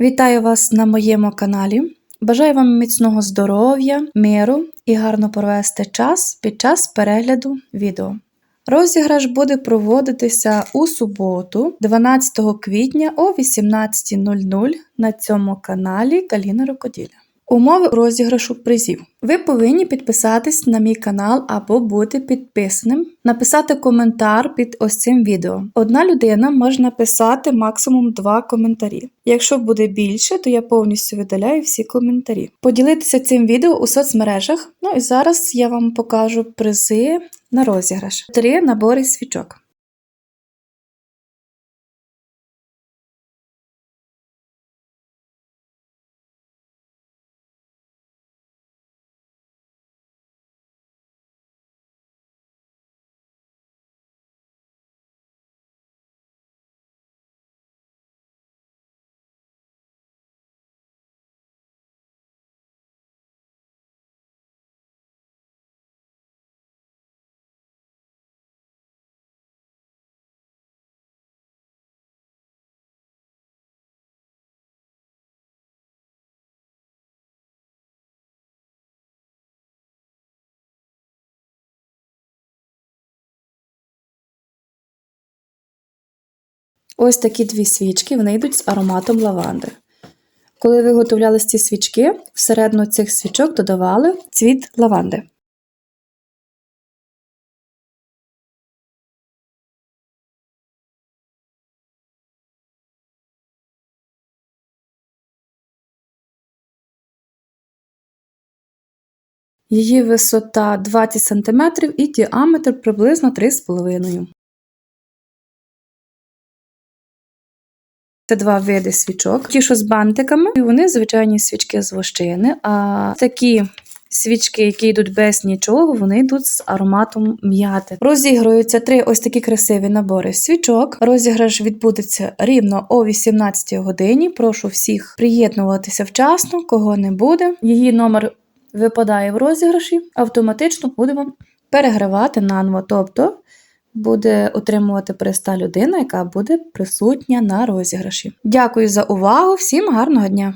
Вітаю вас на моєму каналі. Бажаю вам міцного здоров'я, миру і гарно провести час під час перегляду відео. Розіграш буде проводитися у суботу, 12 квітня о 18.00 на цьому каналі Каліна Рокоділя. Умови розіграшу призів. Ви повинні підписатись на мій канал або бути підписаним, написати коментар під ось цим відео. Одна людина може написати максимум два коментарі. Якщо буде більше, то я повністю видаляю всі коментарі. Поділитися цим відео у соцмережах. Ну і зараз я вам покажу призи на розіграш. Три набори свічок. Ось такі дві свічки, вони йдуть з ароматом лаванди. Коли виготовляли ці свічки, всередину цих свічок додавали цвіт лаванди. Її висота 20 см і діаметр приблизно 3,5 Це два види свічок. Ті, що з бантиками, і вони звичайні свічки з вощини. А такі свічки, які йдуть без нічого, вони йдуть з ароматом м'яти. Розігруються три ось такі красиві набори свічок. Розіграш відбудеться рівно о 18 годині. Прошу всіх приєднуватися вчасно, кого не буде. Її номер випадає в розіграші, автоматично будемо перегравати наново. Тобто буде отримувати приста людина, яка буде присутня на розіграші. Дякую за увагу, всім гарного дня!